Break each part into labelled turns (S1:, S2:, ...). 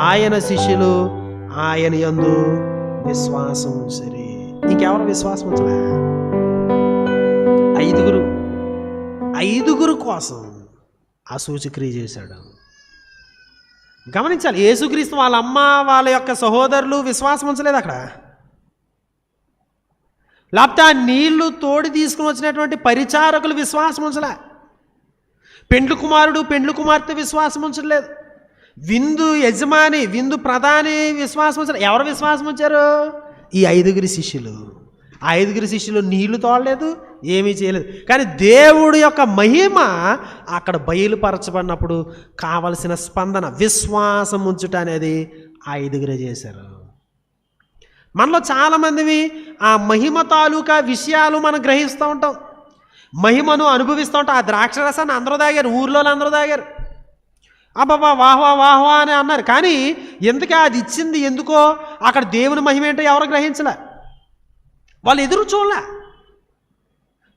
S1: ఆయన శిష్యులు ఆయన యందు విశ్వాసం ఉంచరి. ఇంకెవరు విశ్వాసం ఉంచలే? ఐదుగురు. ఐదుగురు కోసం ఆ సూచక్రియ చేశాడు. గమనించాలి యేసుక్రీస్తు వాళ్ళ అమ్మ వాళ్ళ యొక్క సహోదరులు విశ్వాసం ఉంచలేదు అక్కడ. లేకపోతే ఆ నీళ్ళు తోడి తీసుకుని వచ్చినటువంటి పరిచారకులు విశ్వాసం ఉంచలే. పెండ్లు కుమారుడు పెండ్లు కుమార్తె విశ్వాసం ఉంచలేదు. విందు యజమాని విందు ప్రధాని విశ్వాసం వచ్చారు ఎవరు విశ్వాసం ఉంచారు? ఈ ఐదుగురి శిష్యులు. ఆ ఐదుగురి శిష్యులు నీళ్ళు తోడలేదు ఏమీ చేయలేదు. కానీ దేవుడి యొక్క మహిమ అక్కడ బయలుపరచబడినప్పుడు కావలసిన స్పందన విశ్వాసం ఉంచుట అనేది ఆ ఐదుగురే చేశారు. మనలో చాలామందివి ఆ మహిమ తాలూకా విషయాలు మనం గ్రహిస్తూ ఉంటాం. మహిమను అనుభవిస్తూ ఉంటాం. ఆ ద్రాక్ష రసాన్ని అందరూ తాగారు ఊర్లో అందరూ తాగారు. అబ్బాబా వాహ్వా వాహ్వా అని అన్నారు. కానీ ఎందుకే అది ఇచ్చింది? ఎందుకో? అక్కడ దేవుని మహిమేంటో ఎవరు గ్రహించలే. వాళ్ళు ఎదురు చూడలే.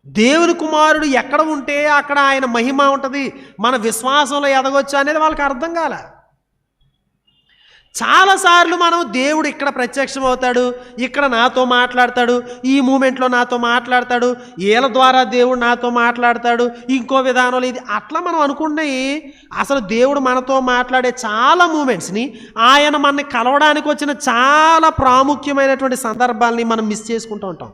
S1: దేవుని కుమారుడు ఎక్కడ ఉంటే అక్కడ ఆయన మహిమ ఉంటుంది. మన విశ్వాసంలో ఎదగొచ్చు అనేది వాళ్ళకి అర్థం కాలే. చాలాసార్లు మనం దేవుడు ఇక్కడ ప్రత్యక్షం అవుతాడు ఇక్కడ నాతో మాట్లాడతాడు ఈ మూమెంట్లో నాతో మాట్లాడతాడు వీళ్ళ ద్వారా దేవుడు నాతో మాట్లాడతాడు ఇంకో విధానంలో ఇది అట్లా మనం అనుకున్నాయి అసలు దేవుడు మనతో మాట్లాడే చాలా మూమెంట్స్ని ఆయన మనని కలవడానికి వచ్చిన చాలా ప్రాముఖ్యమైనటువంటి సందర్భాల్ని మనం మిస్ చేసుకుంటూ ఉంటాం.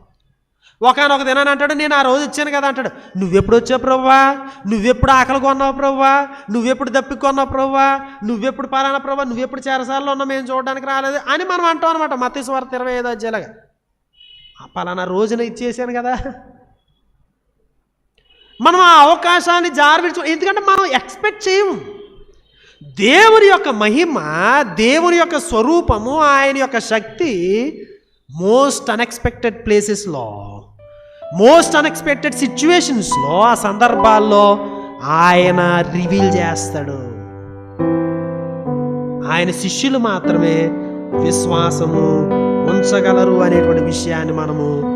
S1: ఒకనొక దినాన్ని అంటాడు నేను ఆ రోజు వచ్చాను కదా అంటాడు. నువ్వెప్పుడు వచ్చావు ప్రవ్వా? నువ్వెప్పుడు ఆకలి కొన్నావు ప్రవ్వా? నువ్వెప్పుడు దప్పి కొన్నావు ప్రవ్వా? నువ్వెప్పుడు పలానా ప్రవ్వా? నువ్వెప్పుడు చేరసాల్లో ఉన్నావు? మేము చూడడానికి రాలేదు అని మనం అంటాం అనమాట మత్స్యవార్త ఇరవై ఐదు అధ్యాయులుగా. పలానా రోజున ఇచ్చేసాను కదా మనం ఆ అవకాశాన్ని జారవిడ్చు ఎందుకంటే మనం ఎక్స్పెక్ట్ చేయము. దేవుని యొక్క మహిమ దేవుని యొక్క స్వరూపము ఆయన యొక్క శక్తి మోస్ట్ అన్ఎక్స్పెక్టెడ్ ప్లేసెస్లో మోస్ట్ అన్ఎక్స్పెక్టెడ్ సిచ్యువేషన్స్లో ఆ సందర్భాల్లో ఆయన రివీల్ చేస్తాడు. ఆయన శిష్యులు మాత్రమే విశ్వాసము ఉంచగలరు అనేటువంటి విషయాన్ని మనము